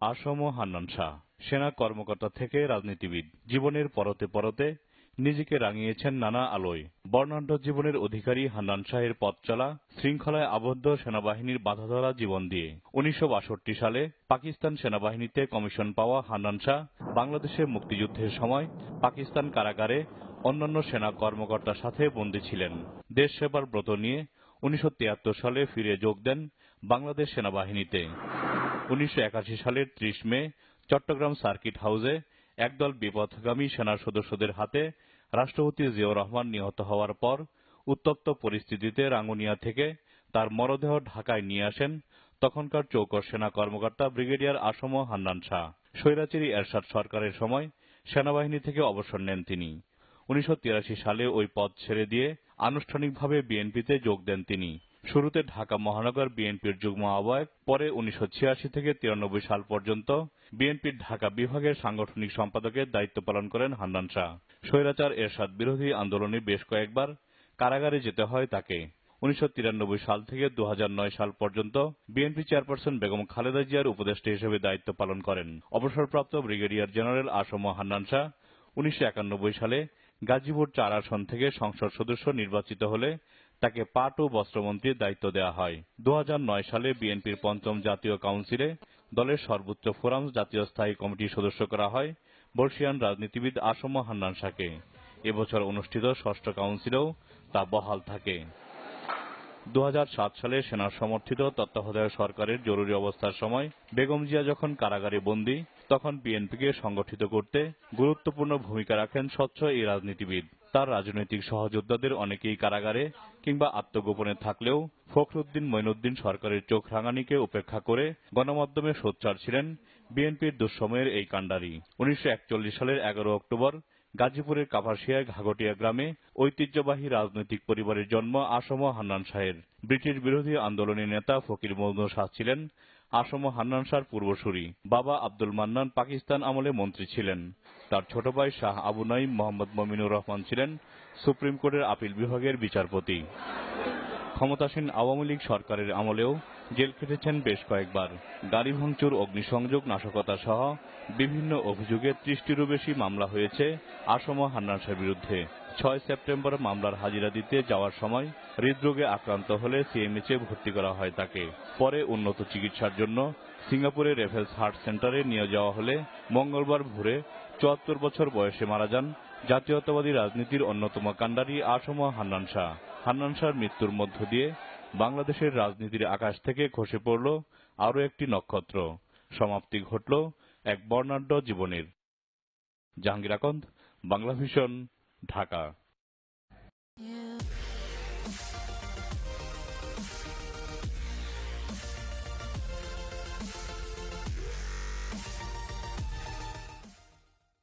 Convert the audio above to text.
আসম হান্নান শাহ, সেনা কর্মকর্তা থেকে রাজনীতিবিদ। জীবনের পরতে পরতে নিজেকে রাঙিয়েছেন নানা আলোয়। বর্ণাঢ্য জীবনের অধিকারী হান্নান শাহের পথ চলা, শৃঙ্খলায় আবদ্ধ সেনাবাহিনীর বাধাধরা জীবন দিয়ে। উনিশশো বাষট্টি সালে পাকিস্তান সেনাবাহিনীতে কমিশন পাওয়া হান্নান শাহ বাংলাদেশে মুক্তিযুদ্ধের সময় পাকিস্তান কারাগারে অন্যান্য সেনা কর্মকর্তার সাথে বন্দী ছিলেন। দেশ সেবার ব্রত নিয়ে উনিশশো তিয়াত্তর সালে ফিরে যোগ দেন বাংলাদেশ সেনাবাহিনীতে। উনিশশো একাশি সালের ত্রিশ মে চট্টগ্রাম সার্কিট হাউসে একদল বিপথগামী সেনার সদস্যদের হাতে রাষ্ট্রপতি জিয়াউর রহমান নিহত হওয়ার পর উত্তপ্ত পরিস্থিতিতে রাঙ্গুনিয়া থেকে তার মরদেহ ঢাকায় নিয়ে আসেন তখনকার চৌকর সেনা কর্মকর্তা ব্রিগেডিয়ার আসম হান্নান শাহ। স্বৈরাচারী এরশাদ সরকারের সময় সেনাবাহিনী থেকে অবসর নেন তিনি। উনিশশো তিরাশি সালে ওই পদ ছেড়ে দিয়ে আনুষ্ঠানিকভাবে বিএনপিতে যোগ দেন তিনি। শুরুতে ঢাকা মহানগর বিএনপির যুগ্ম আহ্বায়ক, পরে উনিশশো ছিয়াশি থেকে তিরানব্বই সাল পর্যন্ত বিএনপির ঢাকা বিভাগের সাংগঠনিক সম্পাদকের দায়িত্ব পালন করেন হান্নান শাহ। স্বৈরাচার এরশাদ বিরোধী আন্দোলনে বেশ কয়েকবার কারাগারে যেতে হয় তাকে। উনিশশো তিরানব্বই সাল থেকে দু হাজার নয় সাল পর্যন্ত বিএনপি চেয়ারপারসন বেগম খালেদা জিয়ার উপদেষ্টা হিসেবে দায়িত্ব পালন করেন। অবসরপ্রাপ্ত ব্রিগেডিয়ার জেনারেল আসম হান্নান শাহ উনিশশো একানব্বই সালে গাজীপুর চার আসন থেকে সংসদ সদস্য নির্বাচিত হলে তাকে পাট ও বস্ত্রমন্ত্রীর দায়িত্ব দেওয়া হয়। দু হাজার নয় সালে বিএনপির পঞ্চম জাতীয় কাউন্সিলে দলের সর্বোচ্চ ফোরাম জাতীয় স্থায়ী কমিটির সদস্য করা হয় বর্ষিয়ান রাজনীতিবিদ আসম হান্নান শাহকে। এবছর অনুষ্ঠিত ষষ্ঠ কাউন্সিলেও তা বহাল থাকে। দু হাজার সাত সালে সেনা সমর্থিত তত্ত্বাবধায়ক সরকারের জরুরি অবস্থার সময় বেগম জিয়া যখন কারাগারে বন্দী, তখন বিএনপিকে সংগঠিত করতে গুরুত্বপূর্ণ ভূমিকা রাখেন স্বচ্ছ এই রাজনীতিবিদ। তার রাজনৈতিক সহযোদ্ধাদের অনেকেই কারাগারে কিংবা আত্মগোপনে থাকলেও ফখরুদ্দিন মঈনুদ্দিন সরকারের চোখ রাঙানিকে উপেক্ষা করে গণমাধ্যমে সোচ্চার ছিলেন বিএনপির দুঃসময়ের এই কাণ্ডারি। উনিশশো সালের এগারো অক্টোবর গাজীপুরের কাপাসিয়ায় ঘাগটিয়া গ্রামে ঐতিহ্যবাহী রাজনৈতিক পরিবারের জন্ম আসম হান্নান শাহের। ব্রিটিশ বিরোধী আন্দোলনী নেতা ফকির মজনু শাহ ছিলেন আসম হান্নান শাহর পূর্বসূরি। বাবা আব্দুল মান্নান পাকিস্তান আমলে মন্ত্রী ছিলেন। তার ছোট ভাই শাহ আবু নাইম মোহাম্মদ মমিনুর রহমান ছিলেন সুপ্রিম কোর্টের আপিল বিভাগের বিচারপতি। ক্ষমতাসীন আওয়ামী লীগ সরকারের আমলেও জেল খেটেছেন বেশ কয়েকবার। গাড়ি ভাঙচুর, অগ্নিসংযোগ, নাশকতা সহ বিভিন্ন অভিযোগে ত্রিশটিরও বেশি মামলা হয়েছে আসম হান্নান শাহের বিরুদ্ধে। ছয় সেপ্টেম্বর মামলার হাজিরা দিতে যাওয়ার সময় হৃদরোগে আক্রান্ত হলে সিএমএইচে ভর্তি করা হয় তাকে। পরে উন্নত চিকিৎসার জন্য সিঙ্গাপুরে রেফেলস হার্ট সেন্টারে নিয়ে যাওয়া হলে মঙ্গলবার ভোরে চুয়াত্তর বছর বয়সে মারা যান জাতীয়তাবাদী রাজনীতির অন্যতম কাণ্ডারি আসম হান্নান শাহ। হান্নান শাহর মৃত্যুর মধ্য দিয়ে বাংলাদেশের রাজনীতির আকাশ থেকে খসে পড়ল আরও একটি নক্ষত্র। সমাপ্তি ঘটল এক বর্ণাঢ্য জীবনের। জাহাঙ্গীর আকন্দ, বাংলা ভিশন ঢাকা।